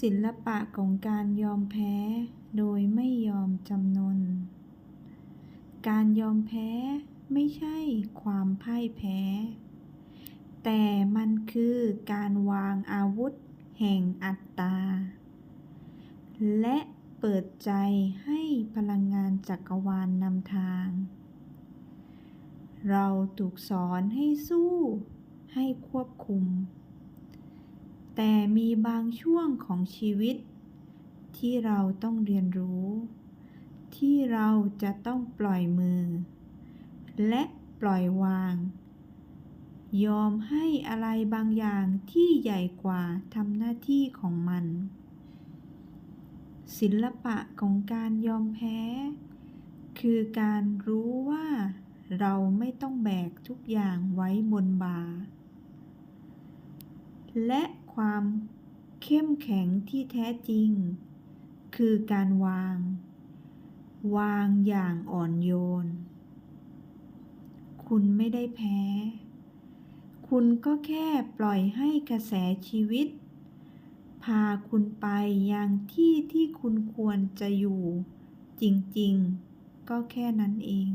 ศิลปะของการยอมแพ้โดยไม่ยอมจำนน การยอมแพ้ไม่ใช่ความพ่ายแพ้ แต่มันคือการวางอาวุธแห่งอัตตา และเปิดใจให้พลังงานจักรวาลนำทาง เราถูกสอนให้สู้ ให้ควบคุม แต่มีบางช่วงของชีวิต ที่เราต้องเรียนรู้ ที่เราจะต้องปล่อยมือ และปล่อยวาง ยอมให้อะไรบางอย่างที่ใหญ่กว่าทำหน้าที่ของมัน ศิลปะของการยอมแพ้ คือการรู้ว่าเราไม่ต้องแบกทุกอย่างไว้บนบ่า และความเข้มแข็งที่แท้จริง คือการวาง วางอย่างอ่อนโยน คุณไม่ได้แพ้ คุณก็แค่ปล่อยให้กระแสชีวิต พาคุณไปยังที่ที่คุณควรจะอยู่ จริงๆ ก็แค่นั้นเอง